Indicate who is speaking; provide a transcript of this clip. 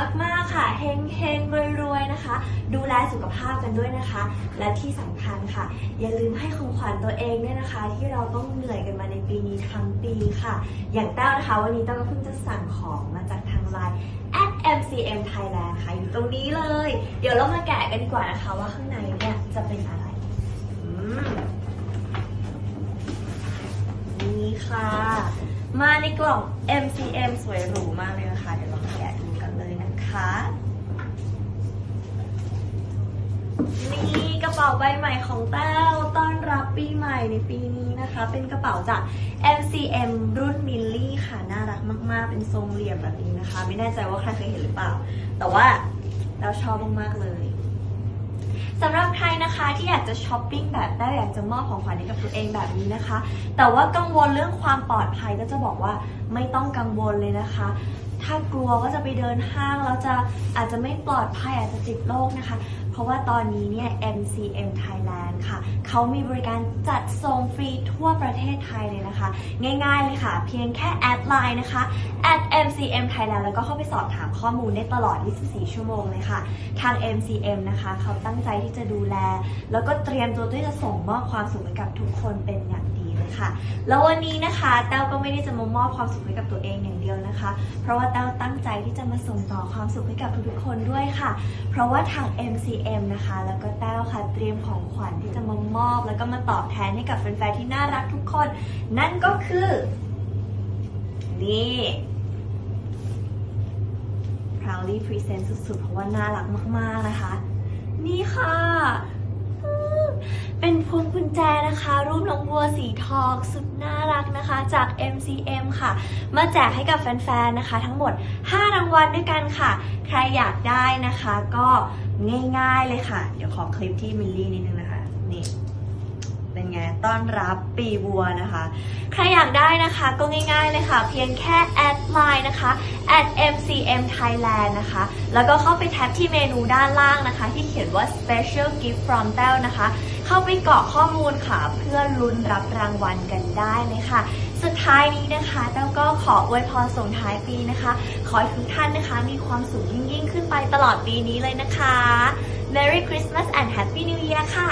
Speaker 1: มสุขมากๆค่ะเฮงเฮงรวยๆนะคะ ดูแลสุขภาพกันด้วยนะคะ และที่สำคัญค่ะ อย่าลืมให้ของขวัญตัวเองด้วยนะคะ ที่เราต้องเหนื่อยกันมาในปีนี้ทั้งปีค่ะ อย่างแต้วนะคะวันนี้แต้วก็เพิ่งจะสั่งของมาจากทางไลน์ at MCM Thailand ค่ะอยู่ตรงนี้เลย เดี๋ยวเรามาแกะกันดีกว่านะคะว่าข้างในเนี่ยจะเป็นอะไรนี่ค่ะ มาในกล่อง MCM สวยหรูมากเลยนะคะ เดี๋ยวเราแกะดู นะคะ นี่กระเป๋าใบใหม่ของแต้วต้อนรับปีใหม่ในปีนี้นะคะ เป็นกระเป๋าจาก MCM รุ่นมิลลี่ค่ะ น่ารักมาก ๆ เป็นทรงเหลี่ยมแบบนี้นะคะ ไม่แน่ใจว่าใครเคยเห็นหรือเปล่า แต่ว่าแต้วชอบมาก ๆ เลยสำหรับใครนะคะที่อยากจะช้อปปิ้งแบบได้อยากจะมอบของขวัญให้กับตัวเองแบบนี้นะคะ แต่ว่ากังวลเรื่องความปลอดภัยก็จะบอกว่าไม่ต้องกังวลเลยนะคะ ถ้ากลัวว่าจะไปเดินห้างแล้วจะอาจจะไม่ปลอดภัยอาจจะติดโรคนะคะ เพราะว่าตอนนี้เนี่ย MCM Thailand ค่ะ เขามีบริการจัดส่งฟรีทั่วประเทศไทยเลยนะคะ ง่ายๆเลยค่ะ เพียงแค่แอดไลน์นะคะ at MCM Thailand แล้วก็เข้าไปสอบถามข้อมูลได้ตลอด 24 ชั่วโมงเลยค่ะ ทาง MCM นะคะ เขาตั้งใจที่จะดูแล แล้วก็เตรียมตัวที่จะส่งมอบความสุขให้กับทุกคนเป็นอย่างดี ค่ะ แล้ววันนี้นะคะแต้วก็ไม่ได้จะมามอบความสุขให้กับตัวเองอย่างเดียวนะคะ เพราะว่าแต้วตั้งใจที่จะมาส่งต่อความสุขให้กับทุกๆคนด้วยค่ะ เพราะว่าทาง MCM นะคะ แล้วก็แต้วค่ะเตรียมของขวัญที่จะมามอบ แล้วก็มาตอบแทนให้กับแฟนๆที่น่ารักทุกคน นั่นก็คือนี่ proudly present สุดๆ เพราะว่าน่ารักมาก ๆ นะคะ นี่ค่ะ เป็นพวงกุญแจนะคะ รูปน้องบัวสีทองสุดน่ารักนะคะ จาก MCM ค่ะ มาแจกให้กับแฟนๆนะคะ ทั้งหมด 5 รางวัลด้วยกันค่ะ ใครอยากได้นะคะ ก็ง่ายๆเลยค่ะ เดี๋ยวขอคลิปที่มิลลี่นิดนึงนะคะ นี่ เป็นไงต้อนรับปีวัวนะคะ ใครอยากได้นะคะก็ง่ายๆเลยค่ะ เพียงแค่แอดไลน์นะคะ at MCM Thailand นะคะ แล้วก็เข้าไปแท็บที่เมนูด้านล่างนะคะ ที่เขียนว่า special gift from แต้วนะคะ เข้าไปกรอกข้อมูลค่ะเพื่อลุ้นรับรางวัลกันได้เลยค่ะ สุดท้ายนี้นะคะแต้วก็ขออวยพรส่งท้ายปีนะคะ ขอให้ทุกท่านนะคะ มีความสุขยิ่งๆ ขึ้นไปตลอดปีนี้เลยนะคะ Merry Christmas and Happy New Year ค่ะ